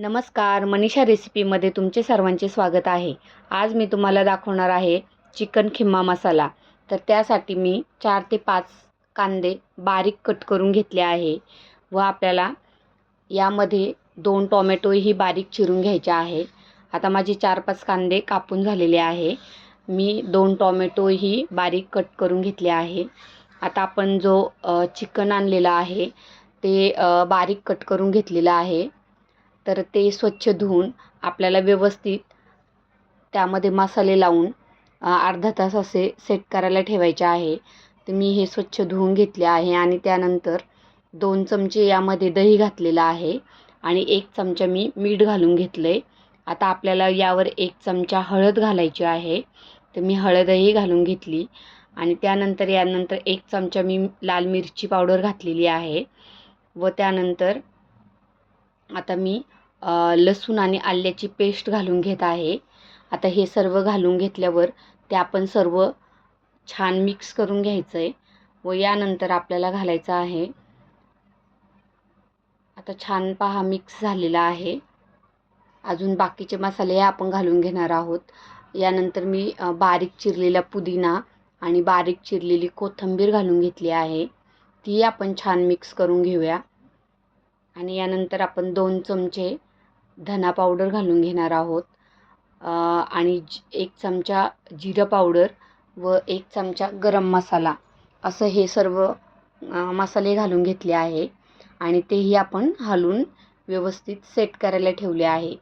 नमस्कार मनीषा रेसिपीमध्ये तुमचे सर्वांचे स्वागत आहे. आज मी तुम्हाला दाखवणार आहे चिकन खिम्मा मसाला. तर त्यासाठी मी चार ते पाच कांदे बारीक कट करून घेतले आहे व आपल्याला यामध्ये दोन टोमॅटोही बारीक चिरून घ्यायचे आहे. आता माझे चार पाच कांदे कापून झालेले आहे. मी दोन टोमॅटोही बारीक कट करून घेतले आहे. आता आपण जो चिकन आणलेला आहे ते बारीक कट करून घेतलेलं आहे. तर ते स्वच्छ धुवून आपल्याला व्यवस्थित त्यामध्ये मसाले लावून अर्धा तास असे सेट करायला ठेवायचे आहे. तर मी हे स्वच्छ धुवून घेतले आहे आणि त्यानंतर दोन चमचे यामध्ये दही घातलेलं आहे आणि एक चमचा मी मीठ घालून घेतलं आहे आता आपल्याला यावर एक चमचा हळद घालायची आहे. तर मी हळदही घालून घेतली आणि त्यानंतर यानंतर एक चमचा मी लाल मिरची पावडर घातलेली आहे. व त्यानंतर आता मी लसूण आणि आल्याची पेस्ट घालून घेत आहे. आता हे सर्व घालून घेतल्यावर ते आपण सर्व छान मिक्स करून घ्यायचं आहे व यानंतर आपल्याला घालायचं आहे. आता छान पहा मिक्स झालेला आहे. अजून बाकीचे मसाले हे आपण घालून घेणार आहोत. यानंतर मी बारीक चिरलेला पुदिना आणि बारीक चिरलेली कोथिंबीर घालून घेतली आहे. ती आपण छान मिक्स करून घेऊया. आणि यानंतर आपण दोन चमचे धना पावडर घालून घेणार आहोत. आणि एक चमचा जिरं पावडर व एक चमचा गरम मसाला. असं हे सर्व मसाले घालून घेतले आहे. आणि तेही आपण हलून व्यवस्थित सेट करायला ठेवले आहे.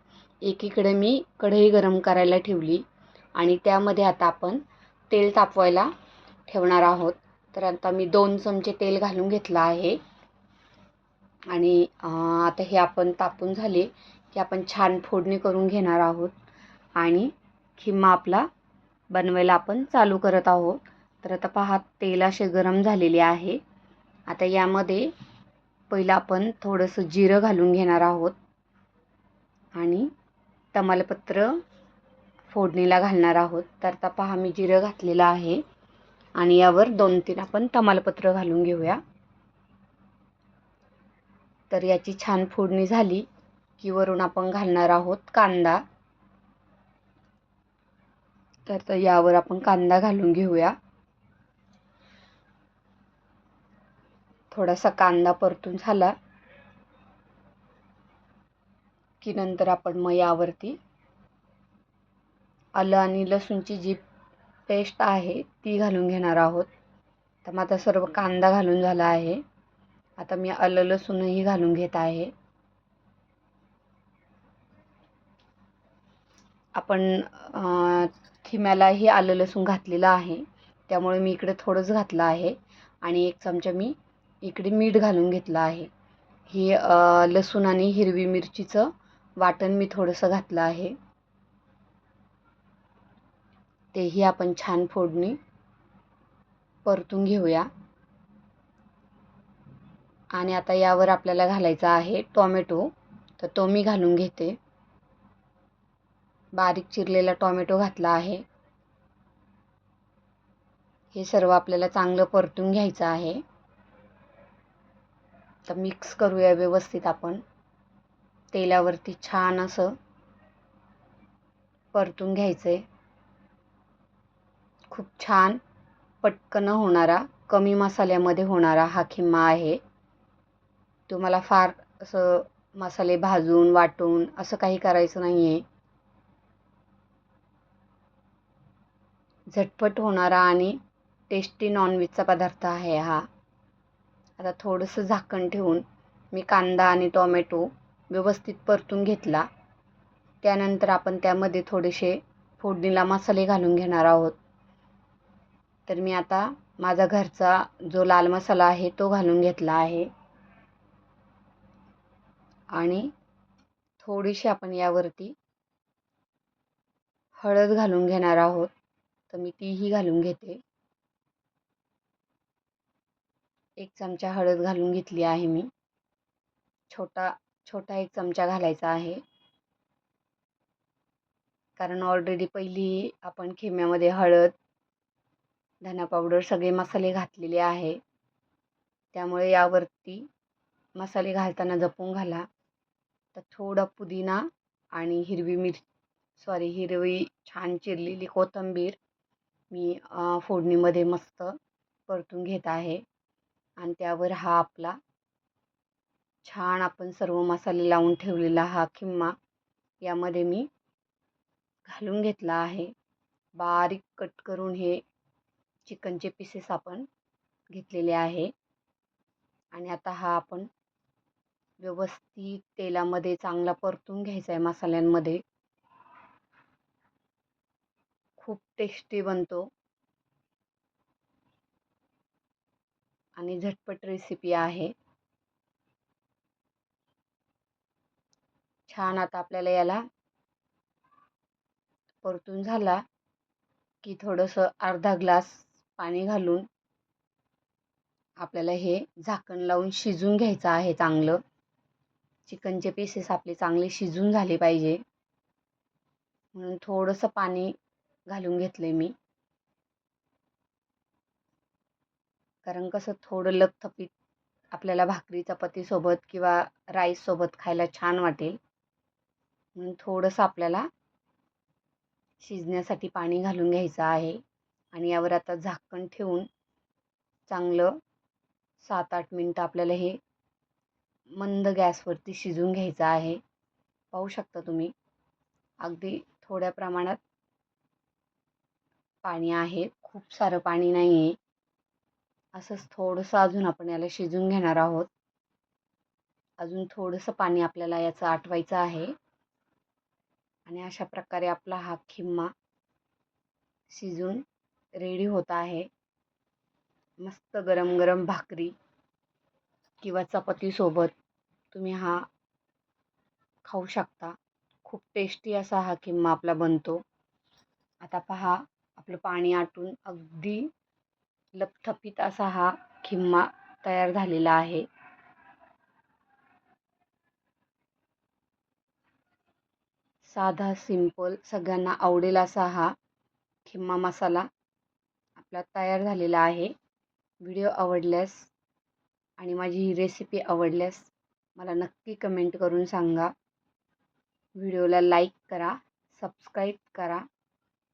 एकीकडे मी कढई गरम करायला ठेवली आणि त्यामध्ये आता आपण तेल तापवायला ठेवणार आहोत. तर आता मी दोन चमचे तेल घालून घेतलं आहे. आणि आता हे आपण तापून झाले. की आपण छान फोडणी करून घेणार आहोत. आणि खिम्मा आपला बनवायला आपण चालू करत आहोत. तर आता पहा तेल असे गरम झालेले आहे. आता यामध्ये पहिलं आपण थोडंसं जिरं घालून घेणार आहोत. आणि तमालपत्र फोडणीला घालणार आहोत. तर आता पहा मी जिरं घातलेलं आहे. आणि यावर दोन तीन आपण तमालपत्र घालून घेऊया. तर याची छान फोडणी झाली. की वरून आपण घालणार आहोत कांदा. तर तर यावर आपण कांदा घालून घेऊया. थोडासा कांदा परतून झाला की नंतर आपण मग यावरती आलं आणि लसूणची जी पेस्ट आहे ती घालून घेणार आहोत. तर मग आता सर्व कांदा घालून झाला आहे. आता मी आलं लसूणही घालून घेत आहे. आपण अ, खिम्यालाही आलं लसूण घातलेलं आहे. त्यामुळे मी इकडे थोडंच घातलं आहे. आणि एक चमचा मी इकडे मीठ घालून घेतलं आहे. ही लसूण आणि हिरवी मिरचीचं वाटण मी थोडंसं घातलं आहे. तेही आपण छान फोडणी परतून घेऊया. आणि आता यावर आपल्याला घालायचा आहे टॉमॅटो. तर तो मी घालून घेते. बारीक चिरलेला टॉमॅटो घातला आहे. हे सर्व आपल्याला चांगलं परतून घ्यायचं आहे. तर मिक्स करूया व्यवस्थित आपण. तेलावरती छान असं परतून घ्यायचं आहे खूप छान पटकन होणारा कमी मसाल्यामध्ये होणारा हा खिम्मा आहे. तुम्हाला फार असं मसाले भाजून वाटून असं काही करायचं नाही आहे झटपट होणारा आणि टेस्टी नॉनव्हेजचा पदार्थ आहे हा. आता थोडंसं झाकण ठेवून मी कांदा आणि टोमॅटो व्यवस्थित परतून घेतला. त्यानंतर आपण त्यामध्ये थोडेसे फोडणीला मसाले घालून घेणार आहोत. तर मी आता माझा घरचा जो लाल मसाला आहे तो घालून घेतला आहे. आणि थोडीशी आपण यावरती हळद घालून घेणार आहोत. तर मी तीही घालून घेते. एक चमचा हळद घालून घेतली आहे मी. छोटा छोटा एक चमचा घालायचा आहे. कारण ऑलरेडी पहिली आपण खेम्यामध्ये हळद धना पावडर सगळे मसाले घातलेले आहे. त्यामुळे यावरती मसाले घालताना जपून घाला. तर थोडा पुदिना आणि हिरवी मिर सॉरी हिरवी छान चिरलेली कोथिंबीर मी फोडणीमध्ये मस्त परतून घेत आहे. आणि त्यावर हा आपला छान आपण सर्व मसाले लावून ठेवलेला हा किंमा यामध्ये मी घालून घेतला आहे. बारीक कट करून हे चिकनचे पीसेस आपण घेतलेले आहे. आणि आता हा आपण व्यवस्थित तेलामध्ये चांगला परतून घ्यायचा आहे मसाल्यांमध्ये. खूप टेस्टी बनतो. आणि झटपट रेसिपी आहे. छान आता आपल्याला याला परतून झाला की थोडंसं अर्धा ग्लास पाणी घालून आपल्याला हे झाकण लावून शिजून घ्यायचं आहे चांगलं. चिकनचे पीसेस आपले चांगले शिजून झाले पाहिजे. म्हणून थोडंसं पाणी घालून घेतलं मी. कारण कसं थोडं लपथपीत आपल्याला भाकरी चपातीसोबत किंवा राईससोबत खायला छान वाटेल. म्हणून थोडंसं आपल्याला शिजण्यासाठी पाणी घालून घ्यायचं आहे. आणि यावर आता झाकण ठेवून चांगलं सात आठ मिनटं आपल्याला हे मंद गॅसवरती शिजून घ्यायचं आहे. पाहू शकता तुम्ही. अगदी थोड्या प्रमाणात पाणी आहे. खूप सारं पाणी नाही आहे असंच थोडंसं अजून आपण याला शिजून घेणार आहोत. अजून थोडंसं पाणी आपल्याला याचं आटवायचं आहे. आणि अशा प्रकारे आपला हा खिम्मा शिजून रेडी होत आहे. मस्त गरम गरम भाकरी किंवा चपातीसोबत तुम्ही हा खाऊ शकता. खूप टेस्टी असा हा किम्मा आपला बनतो. आता पहा आपलं पाणी आटून अगदी लपथपीत असा हा खिम्मा तयार झालेला आहे. साधा सिंपल सगळ्यांना आवडेल असा हा खिम्मा मसाला आपला तयार झालेला आहे. व्हिडिओ आवडल्यास आणि माझी ही रेसिपी आवडल्यास मला नक्की कमेंट करून सांगा. व्हिडिओला लाईक करा सबस्क्राईब करा.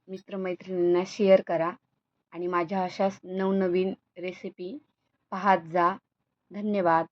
मित्रमैत्रिणींना शेअर करा आणि माझ्या अशाच नवनवीन रेसिपी पाहत जा. धन्यवाद.